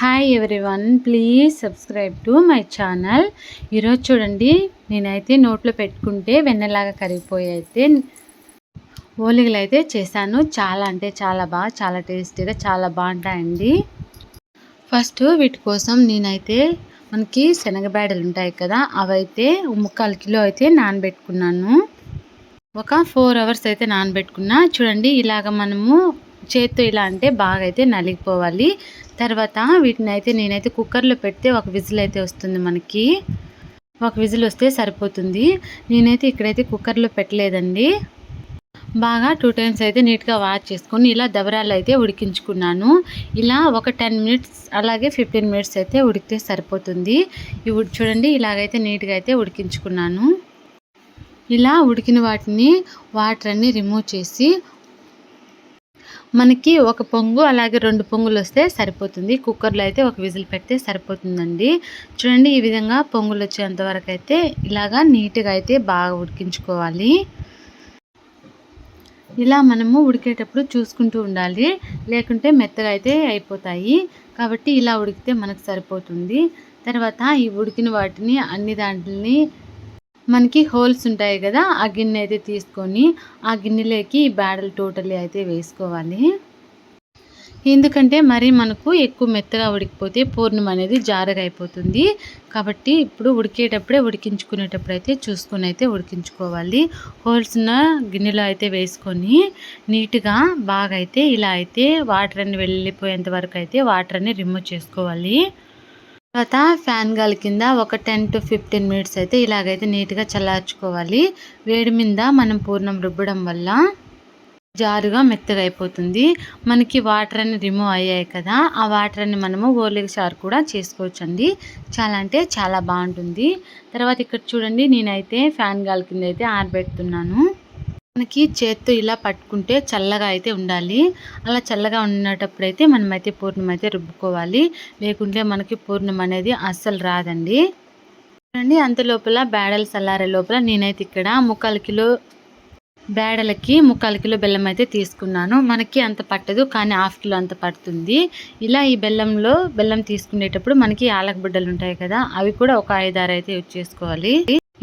Hi everyone please subscribe to my channel ఈరోజు చూడండి నేనైతే నోట్లో పెట్టుకుంటే వెన్నలాగా కరిగిపోయి అయితే ఓలిగలు అయితే చేశాను. చాలా అంటే చాలా బాగా చాలా టేస్టీగా చాలా బాగుంటాయండి. ఫస్ట్ వీటి కోసం నేనైతే మనకి శనగబేడలు ఉంటాయి కదా అవైతే ముక్కాలు కిలో అయితే నానబెట్టుకున్నాను. ఒక ఫోర్ అవర్స్ అయితే నానబెట్టుకున్నా. చూడండి ఇలాగ మనము చేత్తో ఇలా అంటే బాగా అయితే నలిగిపోవాలి. తర్వాత వీటిని అయితే నేనైతే కుక్కర్లో పెడితే ఒక విజిల్ అయితే వస్తుంది మనకి. ఒక విజిల్ వస్తే సరిపోతుంది. నేనైతే ఇక్కడైతే కుక్కర్లో పెట్టలేదండి. బాగా టూ టైమ్స్ అయితే నీట్గా వాష్ చేసుకొని ఇలా దబరాలు అయితే ఉడికించుకున్నాను. ఇలా ఒక టెన్ మినిట్స్ అలాగే ఫిఫ్టీన్ మినిట్స్ అయితే ఉడికితే సరిపోతుంది. ఇవి చూడండి ఇలాగైతే నీట్గా అయితే ఉడికించుకున్నాను. ఇలా ఉడికిన వాటిని వాటర్ అన్ని రిమూవ్ చేసి మనకి ఒక పొంగు అలాగే రెండు పొంగులు వస్తే సరిపోతుంది. కుక్కర్లో అయితే ఒక విజిల్ పెడితే సరిపోతుందండి. చూడండి ఈ విధంగా పొంగులు వచ్చేంత వరకు అయితే ఇలాగా నీట్గా అయితే బాగా ఉడికించుకోవాలి. ఇలా మనము ఉడికేటప్పుడు చూసుకుంటూ ఉండాలి. లేకుంటే మెత్తగా అయితే అయిపోతాయి. కాబట్టి ఇలా ఉడికితే మనకు సరిపోతుంది. తర్వాత ఈ ఉడికిన వాటిని అన్ని దాంట్లని మనకి హోల్స్ ఉంటాయి కదా ఆ గిన్నె అయితే తీసుకొని ఆ గిన్నెలోకి బ్యాడలు టోటలీ అయితే వేసుకోవాలి. ఎందుకంటే మరి మనకు ఎక్కువ మెత్తగా ఉడికిపోతే పూర్ణం అనేది జారగా అయిపోతుంది. కాబట్టి ఇప్పుడు ఉడికేటప్పుడే ఉడికించుకునేటప్పుడు అయితే చూసుకొని అయితే ఉడికించుకోవాలి. హోల్స్ గిన్నెలో అయితే వేసుకొని నీట్గా బాగా అయితే ఇలా అయితే వాటర్ అన్ని వెళ్ళిపోయేంత వరకు అయితే వాటర్ అన్ని రిమూవ్ చేసుకోవాలి. తర్వాత ఫ్యాన్ గాలి కింద ఒక టెన్ టు ఫిఫ్టీన్ మినిట్స్ అయితే ఇలాగైతే నీట్గా చల్లార్చుకోవాలి. వేడి మీద మనం పూర్ణం రుబ్బడం వల్ల జారుగా మెత్తగా అయిపోతుంది. మనకి వాటర్ అని రిమూవ్ అయ్యాయి కదా ఆ వాటర్ అని మనము ఓలిగ చారు కూడా చేసుకోవచ్చండి. చాలా అంటే చాలా బాగుంటుంది. తర్వాత ఇక్కడ చూడండి నేనైతే ఫ్యాన్ గాలి కింద అయితే ఆరబెడుతున్నాను. మనకి చేత్తో ఇలా పట్టుకుంటే చల్లగా అయితే ఉండాలి. అలా చల్లగా ఉన్నటప్పుడు అయితే మనమైతే పూర్ణం అయితే రుబ్బుకోవాలి. లేకుంటే మనకి పూర్ణం అనేది అస్సలు రాదండి. చూడండి అంత లోపల బేడలు చల్లారే లోపల నేనైతే ఇక్కడ ముక్కాలు కిలో బేడలకి ముక్కాలు కిలో బెల్లం అయితే తీసుకున్నాను. మనకి అంత పట్టదు కానీ హాఫ్ కిలో అంత పడుతుంది. ఇలా ఈ బెల్లంలో బెల్లం తీసుకునేటప్పుడు మనకి బుడ్డలు ఉంటాయి కదా అవి కూడా ఒక ఐదారు అయితే యూజ్ చేసుకోవాలి.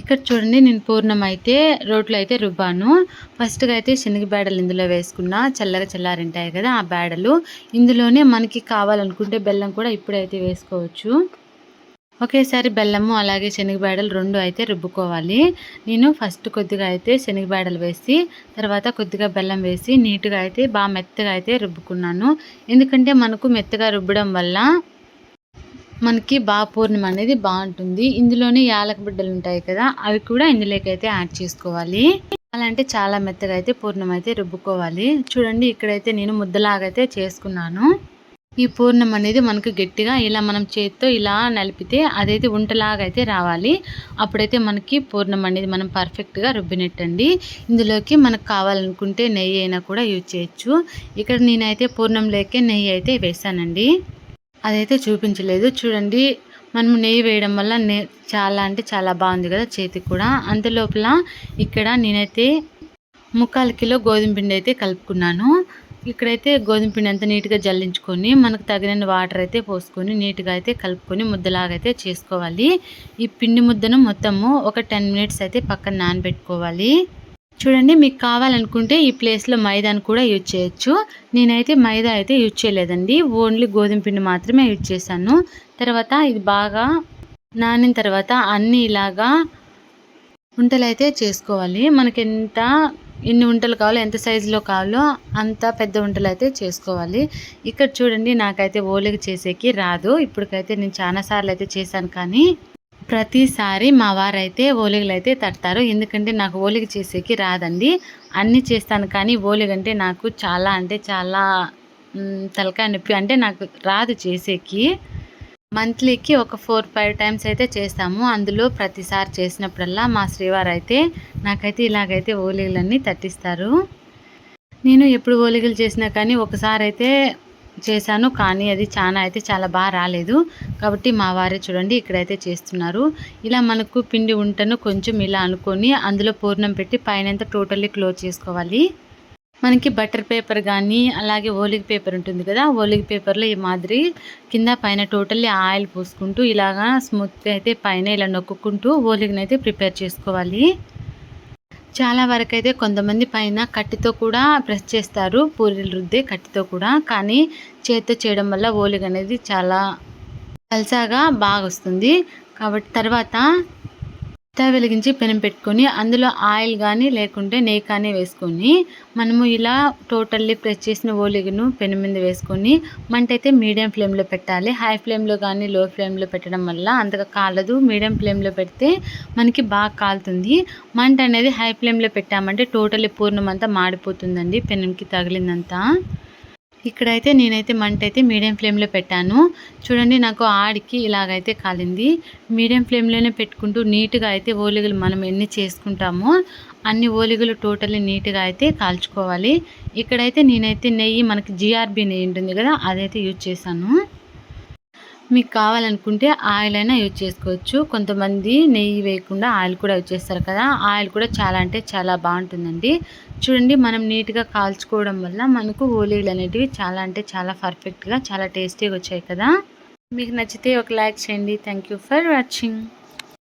ఇక్కడ చూడండి నేను పూర్ణం అయితే రోట్లో అయితే రుబ్బాను. ఫస్ట్గా అయితే శనగ బేడలు ఇందులో వేసుకున్న. చల్లగా చల్లారింటాయి కదా ఆ బేడలు ఇందులోనే మనకి కావాలనుకుంటే బెల్లం కూడా ఇప్పుడైతే వేసుకోవచ్చు. ఒకేసారి బెల్లము అలాగే శనగబేడలు రెండు అయితే రుబ్బుకోవాలి. నేను ఫస్ట్ కొద్దిగా అయితే శనగబేడలు వేసి తర్వాత కొద్దిగా బెల్లం వేసి నీట్గా అయితే బాగా మెత్తగా అయితే రుబ్బుకున్నాను. ఎందుకంటే మనకు మెత్తగా రుబ్బడం వల్ల మనకి బాగా పూర్ణం అనేది బాగుంటుంది. ఇందులోనే యాలక బిడ్డలు ఉంటాయి కదా అవి కూడా ఇందులోకి అయితే యాడ్ చేసుకోవాలి. అలాంటి చాలా మెత్తగా అయితే పూర్ణం అయితే రుబ్బుకోవాలి. చూడండి ఇక్కడైతే నేను ముద్దలాగైతే చేసుకున్నాను. ఈ పూర్ణం అనేది మనకు గట్టిగా ఇలా మనం చేతితో ఇలా నలిపితే అదైతే ఉంటలాగా అయితే రావాలి. అప్పుడైతే మనకి పూర్ణం అనేది మనం పర్ఫెక్ట్గా రుబ్బినట్టండి. ఇందులోకి మనకు కావాలనుకుంటే నెయ్యి అయినా కూడా యూజ్ చేయొచ్చు. ఇక్కడ నేనైతే పూర్ణంలోకి నెయ్యి అయితే వేసానండి. అదైతే చూపించలేదు. చూడండి మనం నెయ్యి వేయడం వల్ల నే చాలా అంటే చాలా బాగుంది కదా చేతికి కూడా. అంతలోపల ఇక్కడ నేనైతే ముక్కాలు కిలో గోధుమ పిండి అయితే కలుపుకున్నాను. ఇక్కడైతే గోధుమ పిండి అంతా నీట్గా జల్లించుకొని మనకు తగిన వాటర్ అయితే పోసుకొని నీట్గా అయితే కలుపుకొని ముద్దలాగా అయితే చేసుకోవాలి. ఈ పిండి ముద్దను మొత్తము ఒక టెన్ మినిట్స్ అయితే పక్కన నానబెట్టుకోవాలి. చూడండి మీకు కావాలనుకుంటే ఈ ప్లేస్లో మైదాను కూడా యూజ్ చేయొచ్చు. నేనైతే మైదా అయితే యూజ్ చేయలేదండి. ఓన్లీ గోధుమ పిండి మాత్రమే యూజ్ చేశాను. తర్వాత ఇది బాగా నానిన తర్వాత అన్నీ ఇలాగా ఉంటలు అయితే చేసుకోవాలి. మనకి ఎంత ఎన్ని ఉంటలు కావాలో ఎంత సైజులో కావాలో అంత పెద్ద ఉంటలు అయితే చేసుకోవాలి. ఇక్కడ చూడండి నాకైతే ఓలిగ చేసేకి రాదు. ఇప్పటికైతే నేను చాలాసార్లు అయితే చేశాను కానీ ప్రతిసారి మా వారైతే ఓలిగలు అయితే తడతారు. ఎందుకంటే నాకు ఓలిగ చేసేకి రాదండి. అన్నీ చేస్తాను కానీ ఓలిగ అంటే నాకు చాలా అంటే చాలా తలకాయ నొప్పి అంటే నాకు రాదు చేసేకి. మంత్లీకి ఒక ఫోర్ ఫైవ్ టైమ్స్ అయితే చేస్తాము. అందులో ప్రతిసారి చేసినప్పుడల్లా మా శ్రీవారు అయితే నాకైతే ఇలాగైతే ఓలిగలన్నీ తట్టిస్తారు. నేను ఎప్పుడు ఓలిగలు చేసినా కానీ ఒకసారి అయితే చేశాను కానీ అది చాలా అయితే చాలా బాగా రాలేదు. కాబట్టి మా వారే చూడండి ఇక్కడైతే చేస్తున్నారు. ఇలా మనకు పిండి ఉంటను కొంచెం ఇలా అనుకొని అందులో పూర్ణం పెట్టి పైన టోటల్లీ క్లోజ్ చేసుకోవాలి. మనకి బటర్ పేపర్ కానీ అలాగే ఓలిగ్ పేపర్ ఉంటుంది కదా ఓలిగ్ పేపర్లో ఈ మాదిరి కింద పైన టోటల్లీ ఆయిల్ పోసుకుంటూ ఇలాగా స్మూత్ అయితే పైన ఇలా నొక్కుంటూ ఓలిగ్ని అయితే ప్రిపేర్ చేసుకోవాలి. చాలా వరకు అయితే కొంతమంది పైన కట్టితో కూడా ప్రెస్ చేస్తారు. పూరీలు రుద్దే కట్టితో కూడా. కానీ చేత్తో చేయడం వల్ల ఓలిగ అనేది చాలా పల్సాగా బాగా వస్తుంది కాబట్టి తర్వాత స్టవ్ వెలిగించి పెనం పెట్టుకొని అందులో ఆయిల్ కానీ లేకుంటే నెయ్యి కానీ వేసుకొని మనము ఇలా టోటల్లీ ప్రెస్ చేసిన ఓలిగను పెనం మీద వేసుకొని మంట అయితే మీడియం ఫ్లేమ్లో పెట్టాలి. హై ఫ్లేమ్లో కానీ లో ఫ్లేమ్లో పెట్టడం వల్ల అంతగా కాలదు. మీడియం ఫ్లేమ్లో పెడితే మనకి బాగా కాలుతుంది. మంట అనేది హై ఫ్లేమ్లో పెట్టామంటే టోటల్లీ పూర్ణం అంతా మాడిపోతుందండి పెనంకి తగిలిందంతా ఇక్కడైతే నేనైతే మంట అయితే మీడియం ఫ్లేమ్లో పెట్టాను. చూడండి నాకు ఆడికి ఇలాగైతే కాలింది. మీడియం ఫ్లేమ్లోనే పెట్టుకుంటూ నీట్గా అయితే ఓలిగలు మనం ఎన్ని చేసుకుంటామో అన్ని ఓలిగలు టోటల్లీ నీట్గా అయితే కాల్చుకోవాలి. ఇక్కడైతే నేనైతే నెయ్యి మనకి జిఆర్బి నెయ్యి ఉంటుంది కదా అదైతే యూజ్ చేశాను. మీకు కావాలనుకుంటే ఆయిల్ అయినా యూజ్ చేసుకోవచ్చు. కొంతమంది నెయ్యి వేయకుండా ఆయిల్ కూడా యూజ్ చేస్తారు కదా ఆయిల్ కూడా చాలా అంటే చాలా బాగుంటుందండి. చూడండి మనం నీట్గా కాల్చుకోవడం వల్ల మనకు ఓలీలు అనేటివి చాలా అంటే చాలా పర్ఫెక్ట్గా చాలా టేస్టీగా వచ్చాయి కదా. మీకు నచ్చితే ఒక లైక్ చేయండి. Thank for watching.